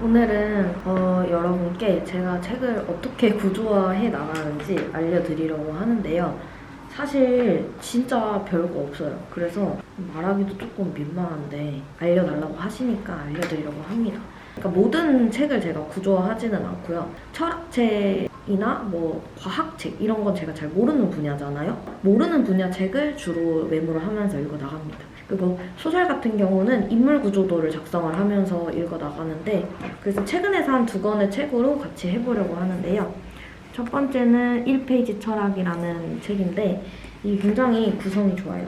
오늘은 어, 여러분께 제가 책을 어떻게 구조화해 나가는지 알려드리려고 하는데요. 사실 진짜 별거 없어요. 그래서 말하기도 조금 민망한데 알려달라고 하시니까 알려드리려고 합니다. 그러니까 모든 책을 제가 구조화하지는 않고요. 철학책이나 뭐 과학책 이런 건 제가 잘 모르는 분야잖아요. 모르는 분야 책을 주로 메모를 하면서 읽어 나갑니다. 그리고 소설 같은 경우는 인물 구조도를 작성을 하면서 읽어 나가는데 그래서 최근에 산 두 권의 책으로 같이 해보려고 하는데요. 첫 번째는 1페이지 철학이라는 책인데 이 굉장히 구성이 좋아요.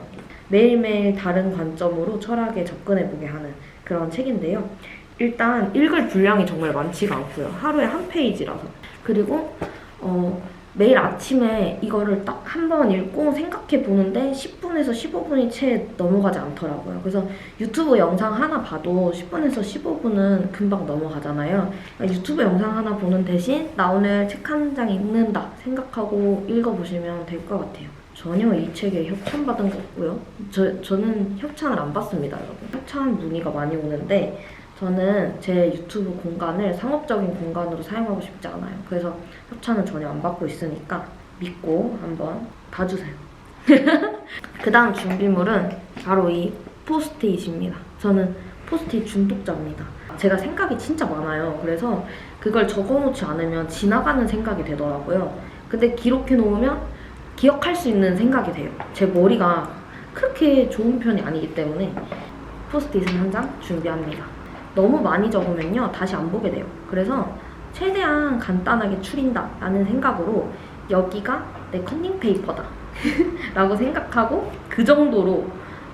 매일매일 다른 관점으로 철학에 접근해보게 하는 그런 책인데요. 일단 읽을 분량이 정말 많지가 않고요. 하루에 한 페이지라서. 그리고 어, 매일 아침에 이거를 딱 한 번 읽고 생각해 보는데 10분에서 15분이 채 넘어가지 않더라고요. 그래서 유튜브 영상 하나 봐도 10분에서 15분은 금방 넘어가잖아요. 그러니까 유튜브 영상 하나 보는 대신 나 오늘 책 한 장 읽는다 생각하고 읽어보시면 될 것 같아요. 전혀 이 책에 협찬받은 거 없고요. 저, 저는 협찬을 안 받습니다, 여러분. 협찬 문의가 많이 오는데 저는 제 유튜브 공간을 상업적인 공간으로 사용하고 싶지 않아요. 그래서 협찬은 전혀 안 받고 있으니까 믿고 한번 봐주세요. 그 다음 준비물은 바로 이 포스트잇입니다. 저는 포스트잇 중독자입니다. 제가 생각이 진짜 많아요. 그래서 그걸 적어놓지 않으면 지나가는 생각이 되더라고요. 근데 기록해 놓으면 기억할 수 있는 생각이 돼요. 제 머리가 그렇게 좋은 편이 아니기 때문에 포스트잇은 한장 준비합니다. 너무 많이 적으면요 다시 안 보게 돼요. 그래서 최대한 간단하게 추린다 라는 생각으로 여기가 내 컨닝 페이퍼다 라고 생각하고 그 정도로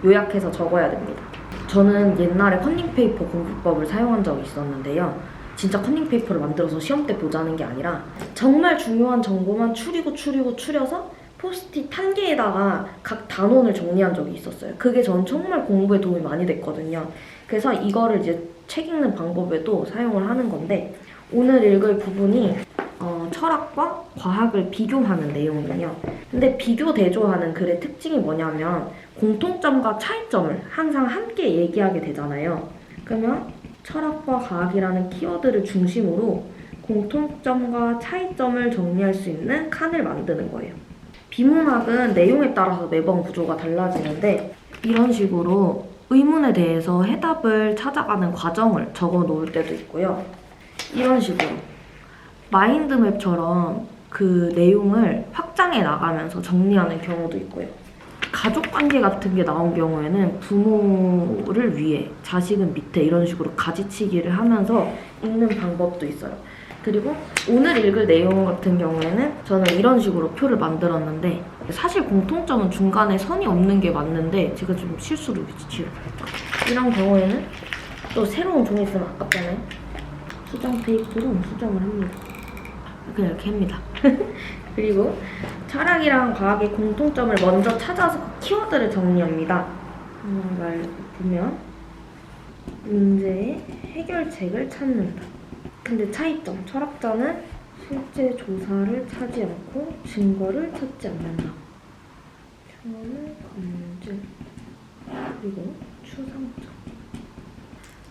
요약해서 적어야 됩니다. 저는 옛날에 컨닝 페이퍼 공부법을 사용한 적이 있었는데요. 진짜 컨닝 페이퍼를 만들어서 시험 때 보자는 게 아니라 정말 중요한 정보만 추리고 추리고 추려서 포스트잇 한 개에다가 각 단원을 정리한 적이 있었어요. 그게 전 정말 공부에 도움이 많이 됐거든요. 그래서 이거를 이제 책 읽는 방법에도 사용을 하는 건데 오늘 읽을 부분이 어, 철학과 과학을 비교하는 내용이에요. 근데 비교 대조하는 글의 특징이 뭐냐면 공통점과 차이점을 항상 함께 얘기하게 되잖아요. 그러면 철학과 과학이라는 키워드를 중심으로 공통점과 차이점을 정리할 수 있는 칸을 만드는 거예요. 비문학은 내용에 따라서 매번 구조가 달라지는데 이런 식으로 의문에 대해서 해답을 찾아가는 과정을 적어 놓을 때도 있고요. 이런 식으로 마인드맵처럼 그 내용을 확장해 나가면서 정리하는 경우도 있고요. 가족 관계 같은 게 나온 경우에는 부모를 위해 자식은 밑에 이런 식으로 가지치기를 하면서 읽는 방법도 있어요. 그리고 오늘 읽을 내용 같은 경우에는 저는 이런 식으로 표를 만들었는데 사실 공통점은 중간에 선이 없는 게 맞는데 제가 좀 실수를 지금 이런 경우에는 또 새로운 종이 있으면 아깝잖아요. 수정 테이프로 수정을 합니다. 그냥 이렇게 합니다. 그리고 철학이랑 과학의 공통점을 먼저 찾아서 그 키워드를 정리합니다. 음, 말 보면 문제의 해결책을 찾는다. 근데 차이점 철학자는 실제 조사를 차지 않고 증거를 찾지 않는다. 표현을 검증 그리고 추상적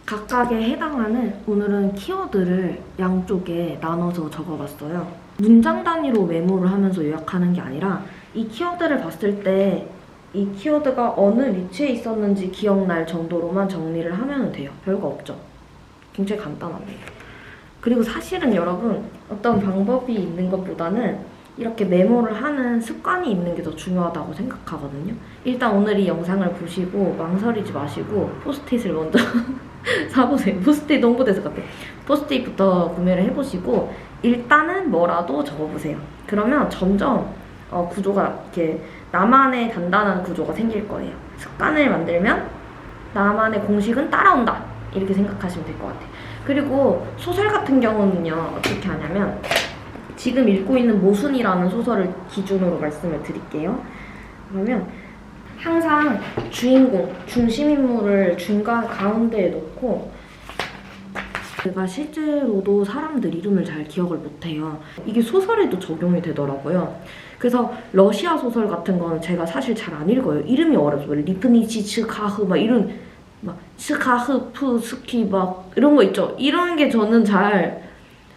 각각에 해당하는 오늘은 키워드를 양쪽에 나눠서 적어봤어요. 문장 단위로 메모를 하면서 요약하는 게 아니라 이 키워드를 봤을 때 이 키워드가 어느 위치에 있었는지 기억날 정도로만 정리를 하면 돼요. 별거 없죠. 굉장히 간단합니다. 그리고 사실은 여러분 어떤 방법이 있는 것보다는 이렇게 메모를 하는 습관이 있는 게 더 중요하다고 생각하거든요. 일단 오늘 이 영상을 보시고 망설이지 마시고 포스트잇을 먼저 사보세요. 포스트잇 홍보대사 같아. 포스트잇부터 구매를 해보시고 일단은 뭐라도 적어보세요. 그러면 점점 어, 구조가 이렇게 나만의 단단한 구조가 생길 거예요. 습관을 만들면 나만의 공식은 따라온다. 이렇게 생각하시면 될 것 같아요. 그리고 소설 같은 경우는요, 어떻게 하냐면 지금 읽고 있는 모순이라는 소설을 기준으로 말씀을 드릴게요. 그러면 항상 주인공, 중심 인물을 중간 가운데에 놓고 제가 실제로도 사람들 이름을 잘 기억을 못해요. 이게 소설에도 적용이 되더라고요. 그래서 러시아 소설 같은 거는 제가 사실 잘 안 읽어요. 이름이 어렵죠. 리프니치츠 카흐 막 이런 막 스카흐프 스키 막 이런 거 있죠. 이런 게 저는 잘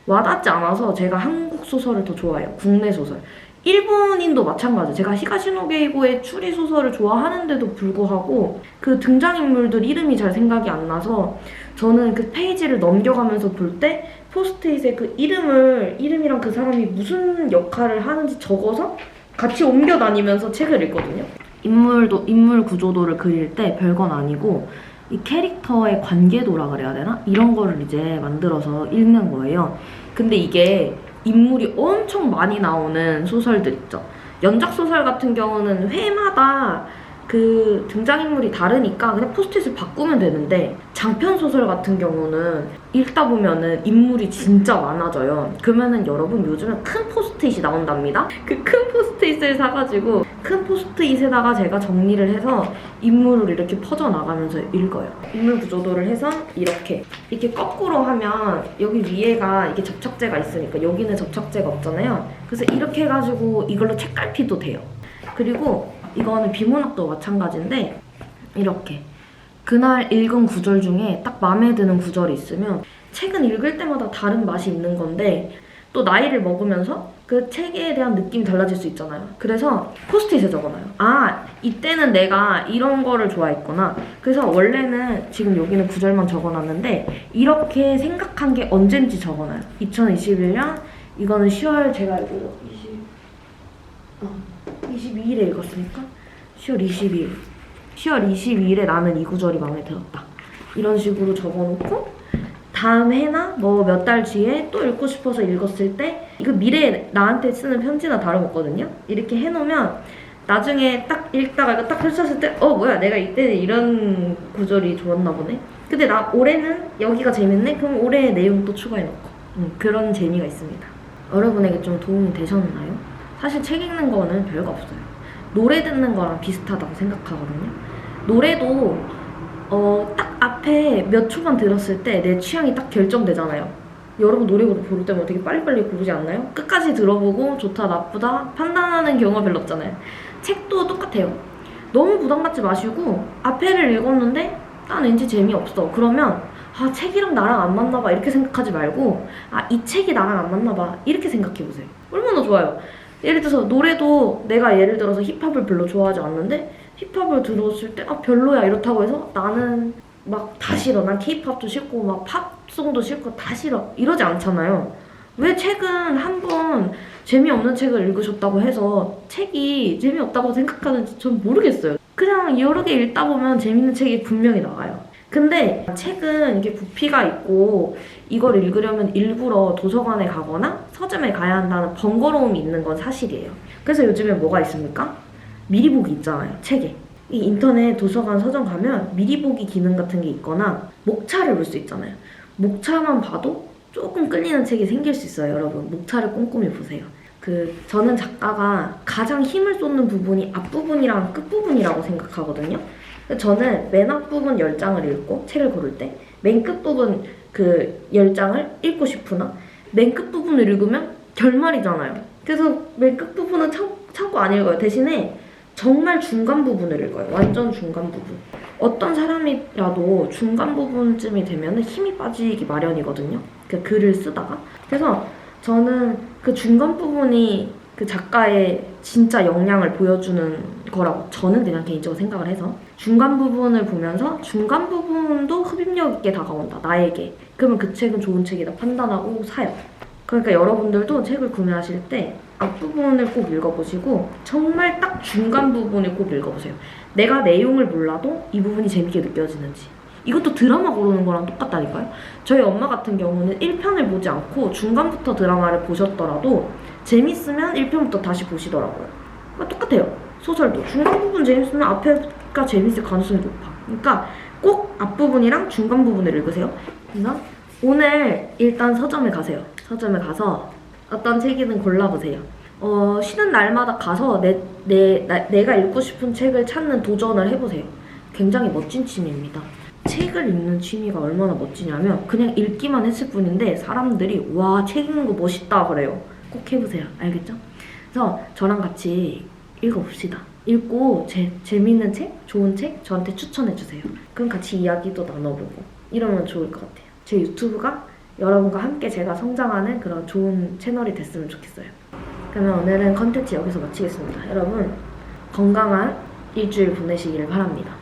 와닿지 않아서 제가 한국 소설을 더 좋아해요. 국내 소설. 일본인도 마찬가지. 제가 히가시노 게이고의 추리 소설을 좋아하는데도 불구하고 그 등장인물들 이름이 잘 생각이 안 나서 저는 그 페이지를 넘겨가면서 볼 때 포스트잇에 그 이름을 이름이랑 그 사람이 무슨 역할을 하는지 적어서 같이 옮겨 다니면서 책을 읽거든요. 인물도 인물 구조도를 그릴 때 별건 아니고 이 캐릭터의 관계도라 그래야 되나? 이런 거를 이제 만들어서 읽는 거예요. 근데 이게 인물이 엄청 많이 나오는 소설들 있죠. 연작 소설 같은 경우는 회마다 그 등장인물이 다르니까 그냥 포스트잇을 바꾸면 되는데 장편 소설 같은 경우는 읽다 보면은 인물이 진짜 많아져요. 그러면은 여러분 요즘에 큰 포스트잇이 나온답니다. 그 큰 포스트잇을 사가지고 큰 포스트잇에다가 제가 정리를 해서 인물을 이렇게 퍼져 나가면서 읽어요. 인물 구조도를 해서 이렇게 이렇게 거꾸로 하면 여기 위에가 이게 접착제가 있으니까 여기는 접착제가 없잖아요. 그래서 이렇게 해가지고 이걸로 책갈피도 돼요. 그리고 이거는 비문학도 마찬가지인데 이렇게 그날 읽은 구절 중에 딱 마음에 드는 구절이 있으면 책은 읽을 때마다 다른 맛이 있는 건데 또 나이를 먹으면서 그 책에 대한 느낌이 달라질 수 있잖아요. 그래서 포스트잇에 적어놔요. 아, 이때는 내가 이런 거를 좋아했구나. 그래서 원래는 지금 여기는 구절만 적어놨는데 이렇게 생각한 게 언젠지 적어놔요. 2021년 이거는 10월 제가 알고 20, 어, 22일에 읽었으니까 10월 22일. 10월 22일에 나는 이 구절이 마음에 들었다. 이런 식으로 적어놓고 다음 해나 뭐 몇 달 뒤에 또 읽고 싶어서 읽었을 때 이거 미래에 나한테 쓰는 편지나 다름없거든요. 이렇게 해놓으면 나중에 딱 읽다가 이거 딱 펼쳤을 때 어 뭐야 내가 이때는 이런 구절이 좋았나 보네. 근데 나 올해는 여기가 재밌네. 그럼 올해 내용 또 추가해놓고 음, 그런 재미가 있습니다. 여러분에게 좀 도움이 되셨나요? 사실 책 읽는 거는 별거 없어요. 노래 듣는 거랑 비슷하다고 생각하거든요. 노래도 어, 딱 앞에 몇 초만 들었을 때 내 취향이 딱 결정되잖아요. 여러분 노래 부를 때면 되게 빨리빨리 고르지 않나요? 끝까지 들어보고 좋다 나쁘다 판단하는 경우가 별로 없잖아요. 책도 똑같아요. 너무 부담 갖지 마시고 앞에를 읽었는데 난 왠지 재미없어. 그러면 아 책이랑 나랑 안 맞나 봐 이렇게 생각하지 말고 아 이 책이 나랑 안 맞나 봐 이렇게 생각해 보세요. 얼마나 좋아요. 예를 들어서 노래도 내가 예를 들어서 힙합을 별로 좋아하지 않는데 힙합을 들었을 때 아 별로야 이렇다고 해서 나는 막 다 싫어. 난 케이팝도 싫고 막 팝송도 싫고 다 싫어. 이러지 않잖아요. 왜 책은 한 번 재미없는 책을 읽으셨다고 해서 책이 재미없다고 생각하는지 전 모르겠어요. 그냥 여러 개 읽다 보면 재밌는 책이 분명히 나와요 근데 책은 이게 부피가 있고 이걸 읽으려면 일부러 도서관에 가거나 서점에 가야 한다는 번거로움이 있는 건 사실이에요 그래서 요즘에 뭐가 있습니까? 미리 보기 있잖아요, 책에. 이 인터넷 도서관 서점 가면 미리 보기 기능 같은 게 있거나 목차를 볼 수 있잖아요. 목차만 봐도 조금 끌리는 책이 생길 수 있어요, 여러분. 목차를 꼼꼼히 보세요. 그 저는 작가가 가장 힘을 쏟는 부분이 앞부분이랑 끝부분이라고 생각하거든요. 저는 맨 앞부분 10장을 읽고 책을 고를 때 맨 끝부분 그 10장을 읽고 싶으나 맨 끝부분을 읽으면 결말이잖아요. 그래서 맨 끝부분은 참, 참고 안 읽어요. 대신에 정말 중간 부분을 읽어요. 완전 중간 부분. 어떤 사람이라도 중간 부분쯤이 되면 힘이 빠지기 마련이거든요. 그 글을 쓰다가. 그래서 저는 그 중간 부분이 그 작가의 진짜 역량을 보여주는 거라고 저는 그냥 개인적으로 생각을 해서 중간 부분을 보면서 중간 부분도 흡입력 있게 다가온다 나에게 그러면 그 책은 좋은 책이다 판단하고 사요 그러니까 여러분들도 책을 구매하실 때 앞부분을 꼭 읽어보시고 정말 딱 중간 부분을 꼭 읽어보세요. 내가 내용을 몰라도 이 부분이 재밌게 느껴지는지. 이것도 드라마 고르는 거랑 똑같다니까요. 저희 엄마 같은 경우는 1편을 보지 않고 중간부터 드라마를 보셨더라도 재밌으면 1편부터 다시 보시더라고요. 똑같아요. 소설도 중간 부분 재밌으면 앞에가 재밌을 가능성이 높아. 그러니까 꼭 앞부분이랑 중간 부분을 읽으세요. 그래서 오늘 일단 서점에 가세요. 서점에 가서 어떤 책이든 골라보세요. 어, 쉬는 날마다 가서 내, 내, 나- 내가 읽고 싶은 책을 찾는 도전을 해보세요. 굉장히 멋진 취미입니다. 책을 읽는 취미가 얼마나 멋지냐면 그냥 읽기만 했을 뿐인데 사람들이 와, 책 읽는 거 멋있다 그래요. 꼭 해보세요. 알겠죠? 그래서 저랑 같이 읽어봅시다. 읽고 제, 재밌는 책, 좋은 책 저한테 추천해주세요. 그럼 같이 이야기도 나눠보고 이러면 좋을 것 같아요. 제 유튜브가 여러분과 함께 제가 성장하는 그런 좋은 채널이 됐으면 좋겠어요. 그러면 오늘은 컨텐츠 여기서 마치겠습니다. 여러분 건강한 일주일 보내시기를 바랍니다.